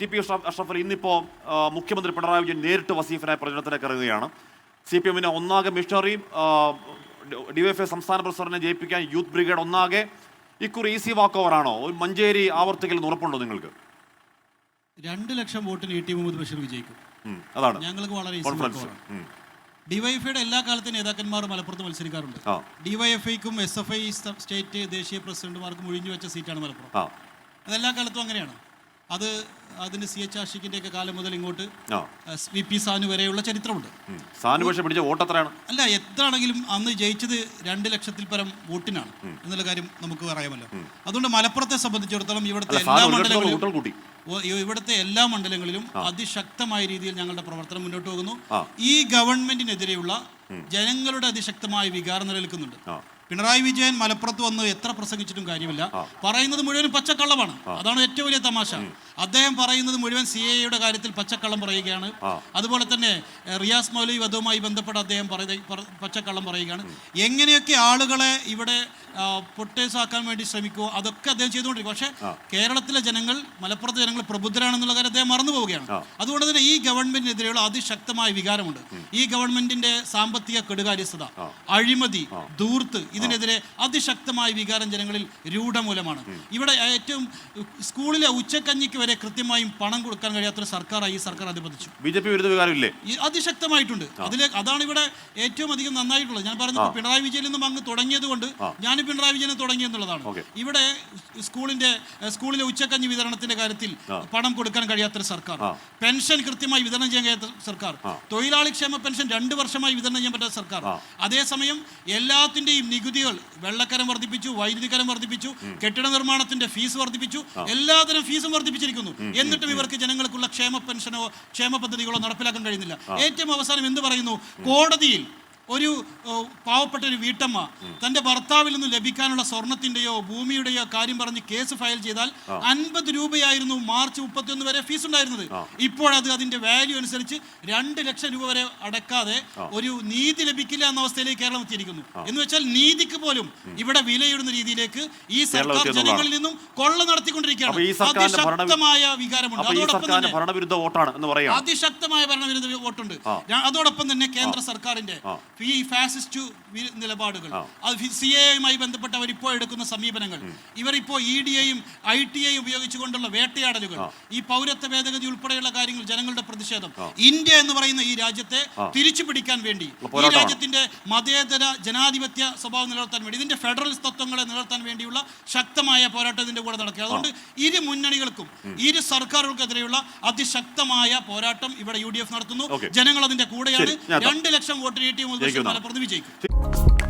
T P അഷ്റഫർ ഇന്നിപ്പോൾ ഇന്നിപ്പോ മുഖ്യമന്ത്രി പിണറായി വിജയൻ നേരിട്ട് വസീഫിനായി പ്രചരണത്തിലേക്ക് ഇറങ്ങുകയാണ്. സി പി എമ്മിന് ഒന്നാകെ മിഷണറിയും ഡിവൈഎഫ്ഐ സംസ്ഥാന പ്രസിഡന്റിനെ ജയിപ്പിക്കാൻ യൂത്ത് ബ്രിഗേഡ് ഒന്നാകെ ഇക്കുറി ഈസി വാക്ക് ഓവർ ആണോ ഒരു മഞ്ചേരി ആവർത്തിക്കൽ ഉറപ്പുണ്ടോ നിങ്ങൾക്ക്? രണ്ട് ലക്ഷം വോട്ടിന് ടി മുഹമ്മദ് ബഷീർ വിജയിക്കും. അതാണ്. ഞങ്ങൾക്ക് വളരെ ഡിവൈഎഫ്ഐയുടെ എല്ലാ കാലത്തെ നേതാക്കന്മാർ മലപ്പുറത്ത് മത്സരിക്കാറുണ്ട്. ഡിവൈഎഫ്ഐക്കും എസ് എഫ് ഐ സ്റ്റേറ്റ് ദേശീയ പ്രസിഡന്റുമാർക്കും ഒഴിഞ്ഞു വെച്ച സീറ്റാണ് മലപ്പുറം. അതെല്ലാ കാലത്തും അങ്ങനെയാണ്. അത് അതിന് സി എച്ച് ആഷിക്കിന്റെ ഒക്കെ കാലം മുതൽ ഇങ്ങോട്ട് വി പി സാനു വരെയുള്ള ചരിത്രമുണ്ട്. സാനു പക്ഷെ പിടിച്ച വോട്ട് എത്രയാണ് അല്ല എത്രയാണെങ്കിലും അന്ന് ജയിച്ചത് രണ്ട് ലക്ഷത്തിൽ പരം വോട്ടിനാണ്. എന്നുള്ള കാര്യം നമുക്ക് പറയാമല്ലോ. അതുകൊണ്ട് മലപ്പുറത്തെ സംബന്ധിച്ചിടത്തോളം ഇവിടുത്തെ എല്ലാ മണ്ഡലങ്ങളും മണ്ഡലങ്ങളിലും ഇവിടുത്തെ എല്ലാ മണ്ഡലങ്ങളിലും അതിശക്തമായ രീതിയിൽ ഞങ്ങളുടെ പ്രവർത്തനം മുന്നോട്ട് പോകുന്നു. ഈ ഗവൺമെന്റിനെതിരെയുള്ള ജനങ്ങളുടെ അതിശക്തമായ വികാരം നിലനിൽക്കുന്നുണ്ട്. പിണറായി വിജയൻ മലപ്പുറത്ത് വന്ന് എത്ര പ്രസംഗിച്ചിട്ടും കാര്യമില്ല. പറയുന്നത് മുഴുവൻ പച്ചക്കള്ളമാണ്. അതാണ് ഏറ്റവും വലിയ തമാശ. അദ്ദേഹം പറയുന്നത് മുഴുവൻ സി എയുടെ കാര്യത്തിൽ പച്ചക്കള്ളം പറയുകയാണ്. അതുപോലെ തന്നെ റിയാസ് മൗലവി വധവുമായി ബന്ധപ്പെട്ട് അദ്ദേഹം പറയുന്ന- പച്ചക്കള്ളം പറയുകയാണ്. എങ്ങനെയൊക്കെ ആളുകളെ ഇവിടെ പൊട്ടേസാക്കാൻ വേണ്ടി ശ്രമിക്കുമോ അതൊക്കെ അദ്ദേഹം ചെയ്തുകൊണ്ടിരിക്കും. പക്ഷേ കേരളത്തിലെ ജനങ്ങൾ മലപ്പുറത്തെ ജനങ്ങൾ പ്രബുദ്ധരാണെന്നുള്ള കാര്യം അദ്ദേഹം മറന്നു പോവുകയാണ്. അതുകൊണ്ട് തന്നെ ഈ ഗവൺമെന്റിനെതിരെയുള്ള അതിശക്തമായ വികാരമുണ്ട്. ഈ ഗവൺമെന്റിന്റെ സാമ്പത്തിക കെടുകാര്യസ്ഥത അഴിമതി ദൂർത്ത് ഇതിനെതിരെ അതിശക്തമായ വികാരം ജനങ്ങളിൽ രൂഢമൂലമാണ്. ഇവിടെ ഏറ്റവും സ്കൂളിലെ ഉച്ചക്കഞ്ഞിക്ക് വരെ കൃത്യമായും പണം കൊടുക്കാൻ കഴിയാത്തൊരു സർക്കാരായി ഈ സർക്കാർ അധിപതിച്ചു. ബി ജെ പി വിരുദ്ധ വികാരമില്ലേ അതിശക്തമായിട്ടുണ്ട് അതിലെ അതാണ് ഇവിടെ ഏറ്റവും അധികം നന്നായിട്ടുള്ളത്. ഞാൻ പറഞ്ഞു പിണറായി വിജയനിൽ നിന്നും അങ്ങ് തുടങ്ങിയത് കൊണ്ട് ഞാൻ പിണറായി വിജയനെ തുടങ്ങി എന്നുള്ളതാണ്. ഇവിടെ സ്കൂളിന്റെ സ്കൂളിലെ ഉച്ചക്കഞ്ഞി വിതരണത്തിന്റെ കാര്യത്തിൽ പണം കൊടുക്കാൻ കഴിയാത്തൊരു സർക്കാർ. പെൻഷൻ കൃത്യമായി വിതരണം ചെയ്യാൻ കഴിയാത്ത സർക്കാർ. തൊഴിലാളി ക്ഷേമ പെൻഷൻ രണ്ട് വർഷമായി വിതരണം ചെയ്യാൻ പറ്റാത്ത സർക്കാർ. അതേസമയം എല്ലാത്തിന്റെയും നികുതികൾ വെള്ളക്കരം വർദ്ധിപ്പിച്ചു വൈദ്യുതിക്കരം വർദ്ധിപ്പിച്ചു കെട്ടിട നിർമ്മാണത്തിന്റെ ഫീസ് വർദ്ധിപ്പിച്ചു എല്ലാതരം ഫീസും വർദ്ധിപ്പിച്ചിരിക്കുന്നു. എന്നിട്ടും ഇവർക്ക് ജനങ്ങൾക്കുള്ള ക്ഷേമ പെൻഷനോ ക്ഷേമ പദ്ധതികളോ നടപ്പിലാക്കാൻ കഴിയുന്നില്ല. ഏറ്റവും അവസാനം എന്ത് പറയുന്നു? കോടതിയിൽ ഒരു പാവപ്പെട്ട ഒരു വീട്ടമ്മ തന്റെ ഭർത്താവിൽ നിന്ന് ലഭിക്കാനുള്ള സ്വർണത്തിന്റെയോ ഭൂമിയുടെയോ കാര്യം പറഞ്ഞ് കേസ് ഫയൽ ചെയ്താൽ അൻപത് രൂപയായിരുന്നു മാർച്ച് മുപ്പത്തിയൊന്ന് വരെ ഫീസ് ഉണ്ടായിരുന്നത് ഇപ്പോഴത് അതിന്റെ വാല്യൂ അനുസരിച്ച് രണ്ട് ലക്ഷം രൂപ വരെ അടക്കാതെ ഒരു നീതി ലഭിക്കില്ല എന്ന അവസ്ഥയിലേക്ക് കേരളം എത്തിയിരിക്കുന്നു. എന്ന് വെച്ചാൽ നീതിക്ക് പോലും ഇവിടെ വിലയിടുന്ന രീതിയിലേക്ക് ഈ സർക്കാർ ജനങ്ങളിൽ നിന്നും കൊള്ള നടത്തിക്കൊണ്ടിരിക്കുകയാണ്. അതിശക്തമായ വികാരമുണ്ട്. അതോടൊപ്പം തന്നെ അതിശക്തമായ ഭരണവിരുദ്ധ വോട്ടുണ്ട്. അതോടൊപ്പം തന്നെ കേന്ദ്ര സർക്കാരിന്റെ ഈ ഫാസിസ്റ്റ് നിലപാടുകൾ. അത് സി എയുമായി ബന്ധപ്പെട്ട് അവർ ഇപ്പോൾ എടുക്കുന്ന സമീപനങ്ങൾ. ഇവർ ഇപ്പോൾ ഇ ഡി എയും ഐ ടി എയും ഉപയോഗിച്ചുകൊണ്ടുള്ള വേട്ടയാടലുകൾ. ഈ പൗരത്വ ഭേദഗതി ഉൾപ്പെടെയുള്ള കാര്യങ്ങൾ ജനങ്ങളുടെ പ്രതിഷേധം. ഇന്ത്യ എന്ന് പറയുന്ന ഈ രാജ്യത്തെ തിരിച്ചു പിടിക്കാൻ വേണ്ടി ഈ രാജ്യത്തിന്റെ മതേതര ജനാധിപത്യ സ്വഭാവം നിലനിർത്താൻ വേണ്ടി ഇതിന്റെ ഫെഡറൽ തത്വങ്ങളെ നിലനിർത്താൻ വേണ്ടിയുള്ള ശക്തമായ പോരാട്ടത്തിന്റെ കൂടെ നടക്കുക അതുകൊണ്ട് ഇരു മുന്നണികൾക്കും ഇരു സർക്കാരുകൾക്കെതിരെയുള്ള അതിശക്തമായ പോരാട്ടം ഇവിടെ യു ഡി എഫ് നടത്തുന്നു. ജനങ്ങൾ അതിന്റെ കൂടെയാണ്. രണ്ട് ലക്ഷം വോട്ട്. മലപ്പുറത്ത് വിജയിക്കും.